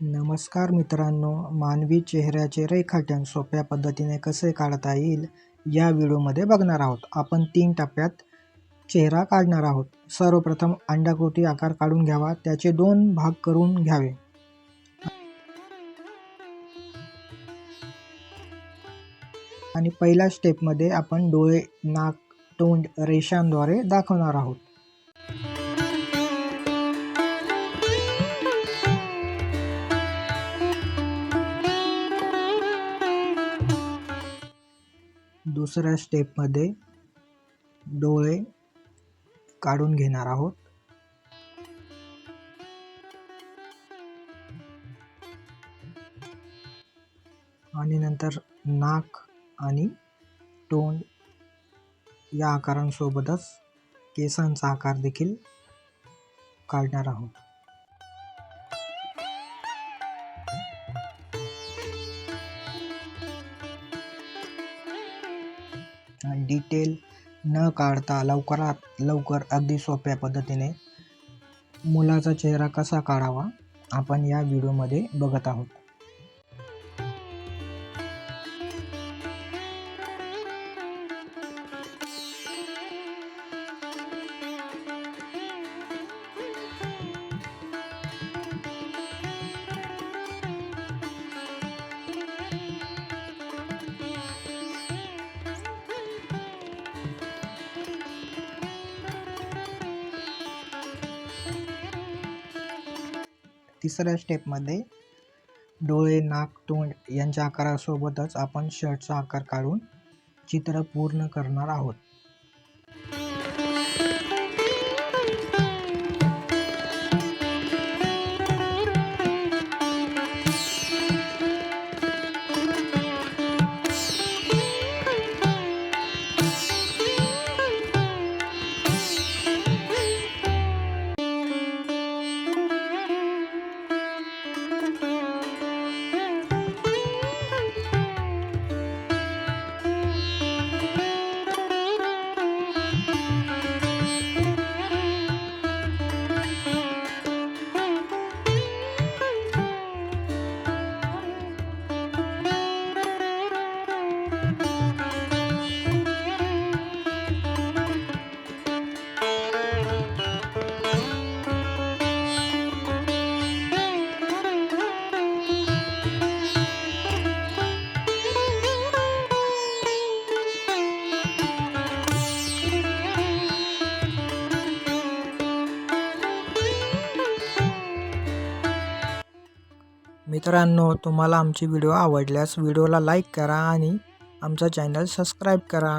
नमस्कार मित्रांनो मानवी चेहऱ्याचे रेखाटन सोप्या पद्धतीने कसे काढता येईल या व्हिडिओमध्ये बघणार आहोत. आपण तीन टप्प्यात चेहरा काढणार आहोत. सर्वप्रथम अंडाकृती आकार काढून घ्यावा. त्याचे दोन भाग करून घ्यावे. आणि पहिल्या स्टेपमध्ये आपण डोळे नाक तोंड रेषांद्वारे दाखवणार आहोत. दुसऱ्या स्टेपमध्ये डोळे काढून घेणार आहोत. आणि नंतर नाक आणि तोंड या आकारांसोबतच केसांचा आकार देखील काढणार आहोत. डिटेल न काढता लवकरात लवकर अगदी सोप्या पद्धतीने मुलाचा चेहरा कसा काढावा आपण या व्हिडिओमध्ये बघत आहोत. तिसऱ्या स्टेपमध्ये डोळे नाक तोंड यांच्या आकारासोबतच आपण शर्टचा आकार काढून चित्र पूर्ण करणार आहोत. मित्रांनो तुम्हाला आमची व्हिडिओ आवडल्यास व्हिडिओला लाईक करा आणि आमचा चॅनल सबस्क्राईब करा.